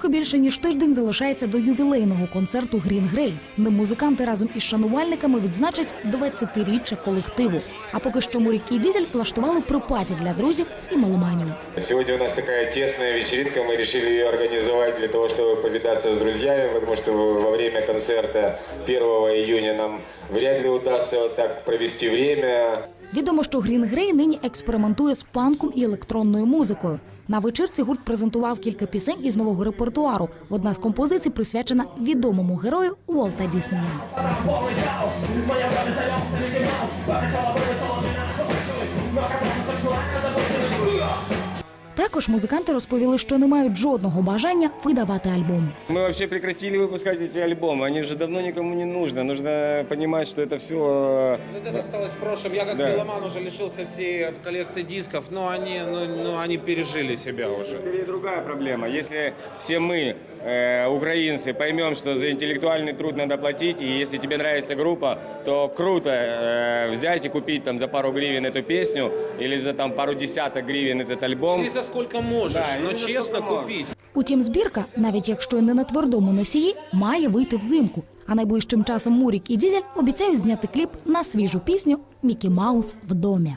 Трохи більше ніж тиждень залишається до ювілейного концерту Грін Грей. Ним музиканти разом із шанувальниками відзначать 20-річчя колективу. А поки що Мурік і Дізель влаштували припаті для друзів і меломанів. Сегодня у нас такая тесная вечеринка, мы решили ее организовать для того, чтобы повидаться с друзьями, потому что во время концерта 1 июня нам вряд ли удастся так провести время. Відомо, що Грін Грей нині експериментує з панком і електронною музикою. На вечірці гурт презентував кілька пісень із нового репертуару. Одна з композицій присвячена відомому герою Уолта Діснея. Також музиканти розповіли, що не мають жодного бажання видавати альбом. Мы вообще прекратили выпускать эти альбомы. Они уже давно никому не нужны. Нужно понимать, что это все... Ну, Это осталось в прошлом. Я как Да. меломан уже лишился всей коллекции дисков, но они, ну, ну, они пережили себя уже. Скорее другая проблема. Если все мы, э, украинцы, поймем, что за интеллектуальный труд надо платить, и если тебе нравится группа, то круто э, взять и купить там за пару гривен эту песню или за там пару десяток гривен этот альбом. Или за сколько можешь, Да, но или за честно сколько можешь. купить. Утім, збірка, навіть якщо й не на твердому носії, має вийти взимку. А найближчим часом Мурік і Дізель обіцяють зняти кліп на свіжу пісню Мікі Маус в домі.